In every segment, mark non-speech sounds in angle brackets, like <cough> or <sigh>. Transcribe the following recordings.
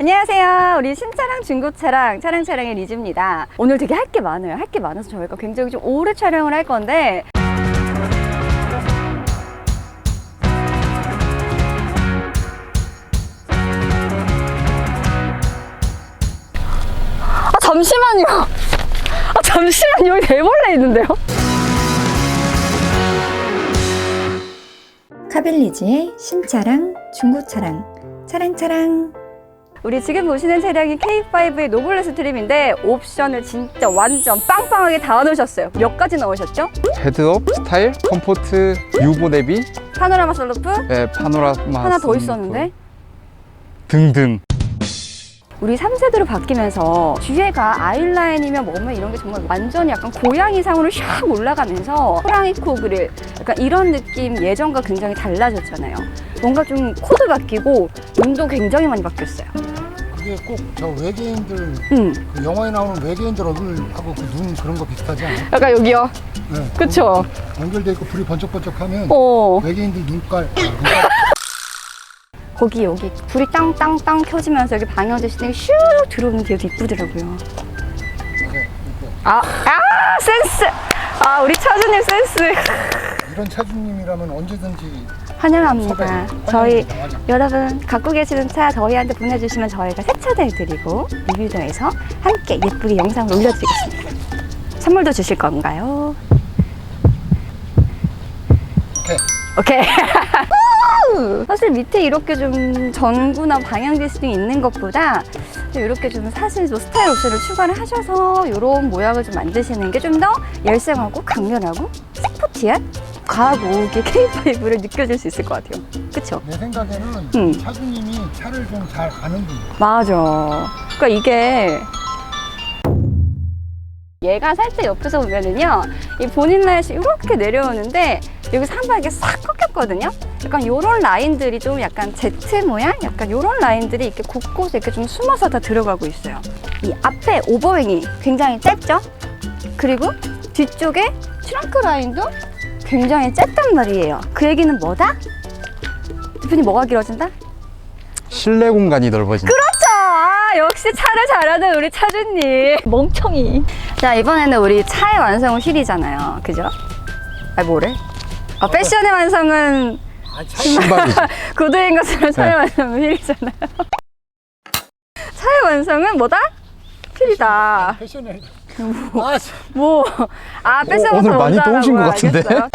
안녕하세요. 우리 신차량 중고차량 차량 차량의 리즈입니다. 오늘 되게 할 게 많아요. 할 게 많아서 저희가 굉장히 좀 오래 촬영을 할 건데 아 잠시만요. 아 잠시만 여기 대벌레 있는데요? 카빌리지의 신차량, 중고차량, 차량차량. 우리 지금 보시는 차량이 K5의 노블레 스 트림인데 옵션을 진짜 완전 빵빵하게 다 넣으셨어요. 몇 가지 넣으셨죠? 헤드업, 스타일, 컴포트, 유보 대비, 파노라마 셀루프 네, 파노라마 하나 더 썬루프 있었는데 등등. 우리 3세대로 바뀌면서 뒤에가 아일라인이면 뭐면 이런 게 정말 완전히 약간 고양이상으로 샥 올라가면서 호랑이 코 그릴 약간 이런 느낌 예전과 굉장히 달라졌잖아요. 뭔가 좀 코드 바뀌고 눈도 굉장히 많이 바뀌었어요. 그게 꼭 저 외계인들 음, 그 영화에 나오는 외계인들 얼굴하고 그 눈 그런 거 비슷하지 않아요? 약간 여기요. 네. 그쵸? 연결돼 있고 불이 번쩍번쩍하면 어. 외계인들 눈깔 아, <laughs> 눈깔 거기 여기 불이 땅땅땅 켜지면서 여기 방향제 시팅이 슉 들어오는 게 이쁘더라고요. 네, 이렇게. 아, 아 센스! 아 우리 차주님 센스 <laughs> 이런 차주님이라면 언제든지 환영합니다. 섭외, 저희 환영입니다. 환영. 여러분 갖고 계시는 차 저희한테 보내주시면 저희가 세차도 해드리고 리뷰도 해서 함께 예쁘게 영상을 올려드리겠습니다. 선물도 주실 건가요? 오케이. 오케이. <laughs> 사실 밑에 이렇게 좀 전구나 방향 디스팅이 있는 것보다 좀 이렇게 좀 사실 좀 스타일 옵션을 추가를 하셔서 이런 모양을 좀 만드시는 게 좀 더 열생하고 강렬하고 스포티한 과학 오게 K5를 느껴질 수 있을 것 같아요. 그쵸? 내 생각에는 음. 차주님이 차를 좀 잘 아는 분 맞아. 그러니까 이게 얘가 살짝 옆에서 보면은요, 이 본인 라인이 이렇게 내려오는데 번 이렇게 싹 꺾였거든요. 약간 이런 라인들이 좀 약간 Z 모양, 약간 이런 라인들이 이렇게 곳곳에 이렇게 좀 숨어서 다 들어가고 있어요. 이 앞에 오버윙이 굉장히 짧죠? 그리고 뒤쪽에 트렁크 라인도 굉장히 짧단 말이에요. 그 얘기는 뭐다? 대표님 뭐가 길어진다? 실내 공간이 넓어진다. 그렇죠. 아, 역시 차를 잘하는 우리 차주님. 멍청이. 자, 이번에는 우리 차의 완성은 휠이잖아요. 그죠? 아, 뭐래? 아, 패션의 완성은 아, 차 신발이지. <laughs> 구두인 것처럼 차의 네. 완성은 휠이잖아요. <laughs> 차의 완성은 뭐다? 휠이다. 패션에 아, 참. 뭐, 아, 패션 오, 오늘 많이 먼저 또 오신 것. 같은데? 알겠어요.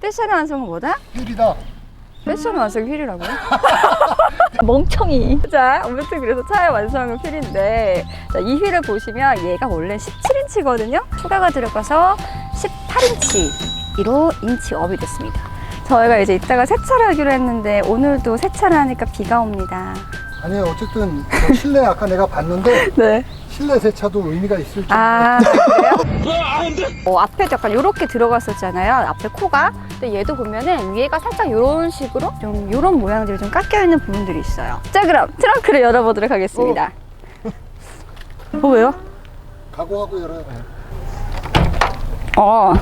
패션의 완성은 뭐다? 휠이다 패션 완성 휠이라고요? <laughs> 멍청이. 자, 아무튼 그래서 차의 완성은 휠인데, 자, 이 휠을 보시면 얘가 원래 17인치거든요? 추가가 들어가서 18인치로 인치 업이 됐습니다. 저희가 이제 이따가 세차를 하기로 했는데, 오늘도 세차를 하니까 비가 옵니다. 아니 어쨌든 저 실내 아까 내가 봤는데 <laughs> 네. 실내 세차도 의미가 있을 줄 아, <laughs> 그래요? 어, 앞에 약간 이렇게 들어갔었잖아요. 앞에 코가. 근데 얘도 보면은 위에가 살짝 이런 식으로 좀 이런 모양들이 좀 깎여 있는 부분들이 있어요. 자, 그럼 트렁크를 열어보도록 하겠습니다. 어, 왜요? 각오하고 열어요 어,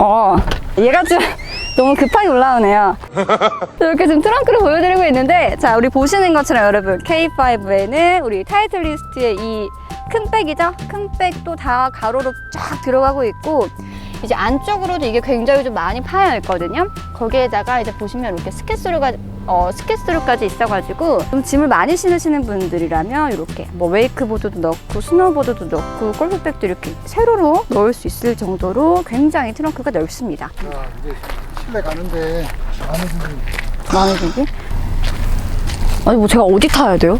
어. 얘가 좀 <laughs> 너무 급하게 올라오네요. <laughs> 이렇게 지금 트렁크를 보여드리고 있는데, 자, 우리 보시는 것처럼 여러분, K5에는 우리 타이틀 리스트의 이 큰 백이죠? 큰 백도 다 가로로 쫙 들어가고 있고, 이제 안쪽으로도 이게 굉장히 좀 많이 파여 있거든요. 거기에다가 이제 보시면 이렇게 스케스루가 어, 스케스루까지 있어가지고 좀 짐을 많이 신으시는 분들이라면 이렇게 뭐 웨이크보드도 넣고 스노보드도 넣고 골프백도 이렇게 세로로 넣을 수 있을 정도로 굉장히 트렁크가 넓습니다. 자 이제 실내 가는데 많은 분들이 마음에 들게? 아니 뭐 제가 어디 타야 돼요?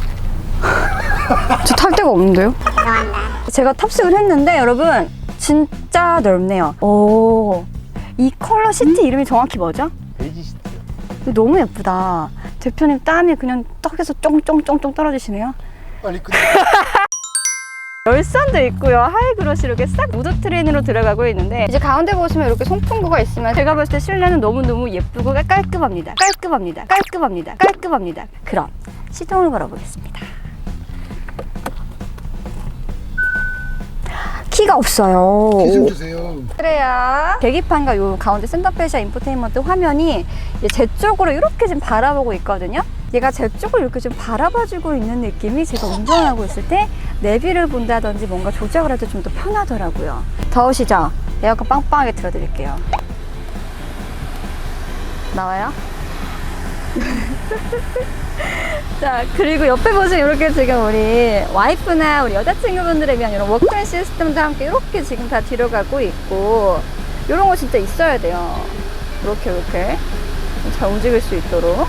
저 탈 데가 없는데요? 제가 탑승을 했는데 여러분 진짜 넓네요. 오, 이 컬러 시트 이름이 정확히 뭐죠? 베이지 시트. 너무 예쁘다. 대표님 땀이 그냥 떡에서 쫑쫑쫑쫑 떨어지시네요. 빨리 끝내 <laughs> 열선도 있고요. 하이그로시 이렇게 싹 무드 트레인으로 들어가고 있는데 이제 가운데 보시면 이렇게 송풍구가 있으면 제가 봤을 때 실내는 너무너무 예쁘고 깔끔합니다. 깔끔합니다. 깔끔합니다. 깔끔합니다. 그럼 시동을 걸어보겠습니다. 키가 없어요. 키좀 주세요 그래야 계기판과 요 가운데 센터페시아 인포테인먼트 화면이 제 쪽으로 이렇게 지금 바라보고 있거든요. 얘가 제 쪽을 이렇게 좀 바라봐주고 있는 느낌이 제가 운전하고 있을 때 내비를 본다든지 뭔가 조작을 할때좀더 편하더라고요. 더우시죠? 에어컨 빵빵하게 틀어드릴게요. 나와요? <laughs> 자, 그리고 옆에 보시면 이렇게 지금 우리 와이프나 우리 여자친구분들에 위한 이런 워크인 시스템도 함께 이렇게 지금 다 들어가고 있고, 이런 거 진짜 있어야 돼요. 이렇게, 이렇게. 잘 움직일 수 있도록.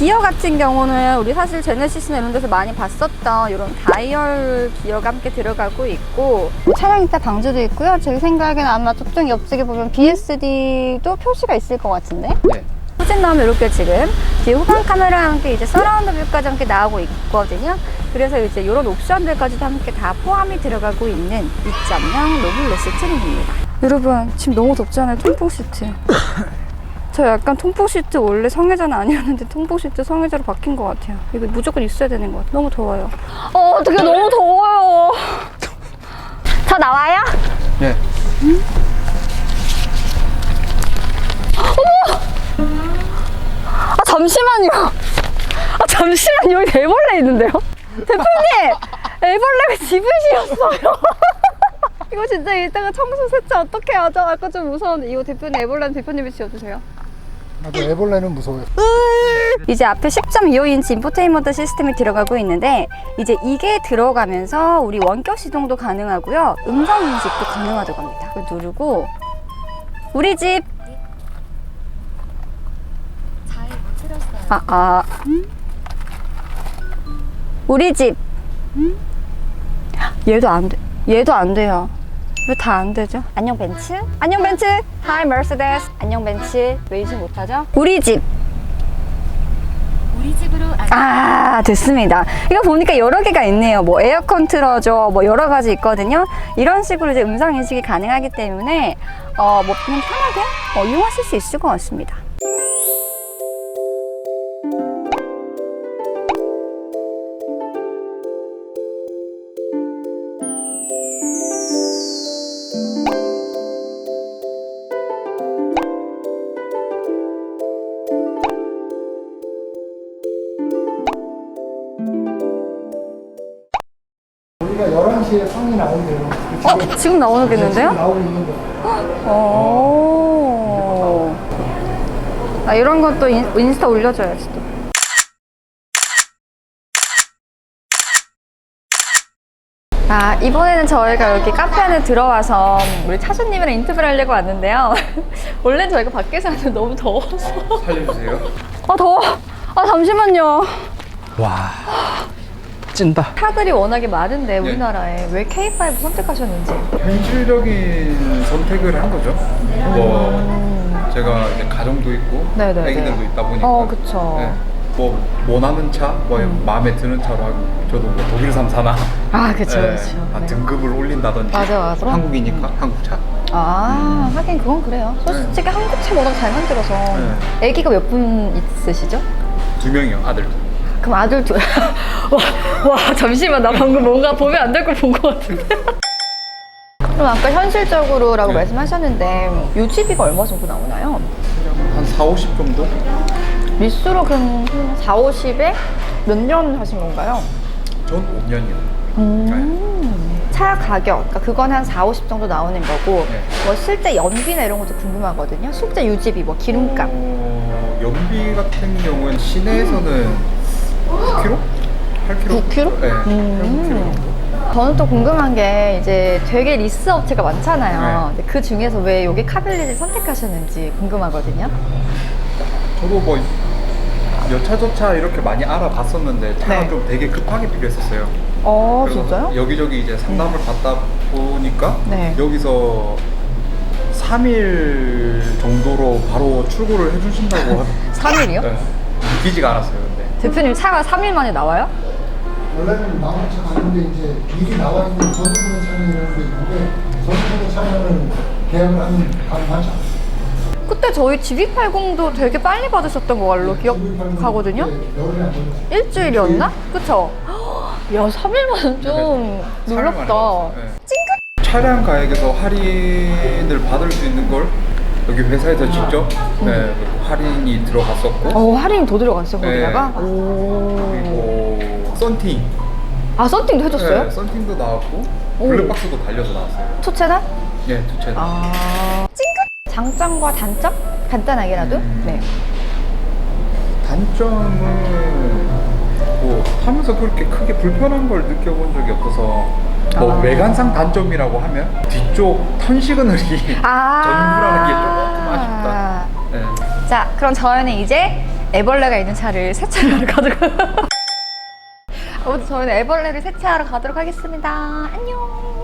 기어 같은 경우는 우리 사실 제네시스나 이런 데서 많이 봤었던 이런 다이얼 기어가 함께 들어가고 있고 뭐 차량 이따 방지도 있고요. 제 생각에는 아마 저쪽 옆쪽에 보면 BSD도 표시가 있을 것 같은데 네. 후진 나오면 이렇게 지금 뒤에 후방 카메라와 함께 이제 서라운드 뷰까지 함께 나오고 있거든요. 그래서 이제 이런 옵션들까지도 함께 다 포함이 들어가고 있는 2.0 노블레스 트림입니다. 여러분 지금 너무 덥잖아요. 통풍 시트. <laughs> 저 약간 통풍 시트 원래 성애자는 아니었는데 통풍 시트 성애자로 바뀐 것 같아요. 이거 무조건 있어야 되는 것 같아요. 너무 더워요. 어 어떻게 너무 더워요. 있는데요? <laughs> 대표님 애벌레가 집을 지었어요. 이거 진짜 이따가 청소 세차 어떻게 하죠? 아까 좀 무서웠는데 이거 대표님 애벌레는 대표님이 지어주세요. 나도 애벌레는 무서워요. 이제 앞에 10.25인치 인포테인먼트 시스템이 들어가고 있는데 이제 이게 들어가면서 우리 원격 시동도 가능하고요. 음성 인식도 가능하다고 합니다. 이거 누르고 우리 집 아, 아. 우리 집. 얘도 안 돼. 얘도 안 돼요. 왜 다 안 되죠? 안녕 벤츠. 안녕 벤츠. 하이 머스데스. 안녕 벤츠. 왜 인식 못하죠? 우리 집. 우리 집으로 아 됐습니다. 이거 보니까 여러 개가 있네요. 뭐 에어컨 틀어줘, 뭐 여러 가지 있거든요. 이런 식으로 이제 음성 인식이 가능하기 때문에 어뭐 편하게 어, 이용하실 수 있을 것 같습니다. 11시에 성이 나온대요. 어 지금 나오겠는데요? 나오고 있는 거. 오. 아 이런 것도 인, 인스타 올려줘야지 또. 아 이번에는 저희가 여기 카페 안에 들어와서 우리 차주님이랑 인터뷰를 하려고 왔는데요. <laughs> 원래 저희가 밖에서 하는데 너무 더워서. 살려주세요. 아 더워. 아 잠시만요. 와. 찐다. 차들이 워낙에 많은데 우리나라에 왜 K5 선택하셨는지. 현실적인 선택을 한 거죠. 뭐 제가 이제 가정도 있고 네네네. 애기들도 있다 보니까. 어, 그쵸. 네. 뭐 원하는 차, 뭐 마음에 드는 차로 하고 저도 뭐 독일 3사나 아 그쵸 네, 그쵸. 아, 네. 등급을 올린다든지 맞아, 맞아. 한국이니까 한국 차. 아 하긴 그건 그래요. 솔직히 한국 차 워낙 잘 만들어서. 네. 아기가 몇 분 있으시죠? 두 명이요, 아들. 그럼 아들 두. <laughs> 와, 와 잠시만 나 방금 뭔가 보면 안 될 걸 본 것 같은데. 그럼 아까 현실적으로라고 네. 말씀하셨는데 유지비가 얼마 정도 나오나요? 한 4, 50 정도? 리스로 그럼 4, 50에 몇 년 하신 건가요? 전 5년이요. 음. 차 가격, 그러니까 그건 한 4, 50 정도 나오는 거고 네. 뭐 실제 연비나 이런 것도 궁금하거든요. 실제 유지비, 뭐 기름값. 어, 연비 같은 경우는 시내에서는 9km? 8km? 9km? 네, 음. 8, 9km 정도. 저는 또 궁금한 게 이제 되게 리스 업체가 많잖아요. 네. 근데 그 중에서 왜 여기 카빌리를 선택하셨는지 궁금하거든요. 저도 뭐 여차저차 이렇게 많이 알아봤었는데 차가 네. 좀 되게 급하게 필요했었어요. 어, 그래서 진짜요? 여기저기 이제 상담을 받다 보니까 네. 여기서 3일 정도로 바로 출고를 해주신다고 <laughs> 하... 3일이요? 네. 믿기지가 않았어요, 근데. 대표님 차가 3일 만에 나와요? 원래는 나온 차 가는데 이제 미리 나와 있는 선수분의 차량이라는 게 있는데 선수분의 차량은 계약을 하면 가능하죠. 그때 저희 GB80도 되게 빨리 받으셨던 걸로 기억하거든요. 네, 걸렸어요. 일주일이었나? 그쵸? 야, 3일만은 좀 놀랍다. 네. 차량 가액에서 할인을 받을 수 있는 걸 여기 회사에서 직접 네, 할인이 들어갔었고 어, 할인이 더 들어갔어, 네. 거기다가? 오. 그리고 썬팅 아, 썬팅도 해줬어요? 네, 썬팅도 나왔고 오. 블랙박스도 달려서 나왔어요 첫 채널? 네, 두 채. 아. 찡긋! 장점과 단점? 간단하게라도? 음. 네. 단점은 뭐 타면서 그렇게 크게 불편한 걸 느껴본 적이 없어서 뭐 아. 외관상 단점이라고 하면 뒤쪽 턴 시그널이 아. 전부라는 게 조금 아쉽다. 네. 자, 그럼 저희는 이제 애벌레가 있는 차를 세차하러 가도록. 아무튼 저희는 애벌레를 세차하러 가도록 하겠습니다. 안녕.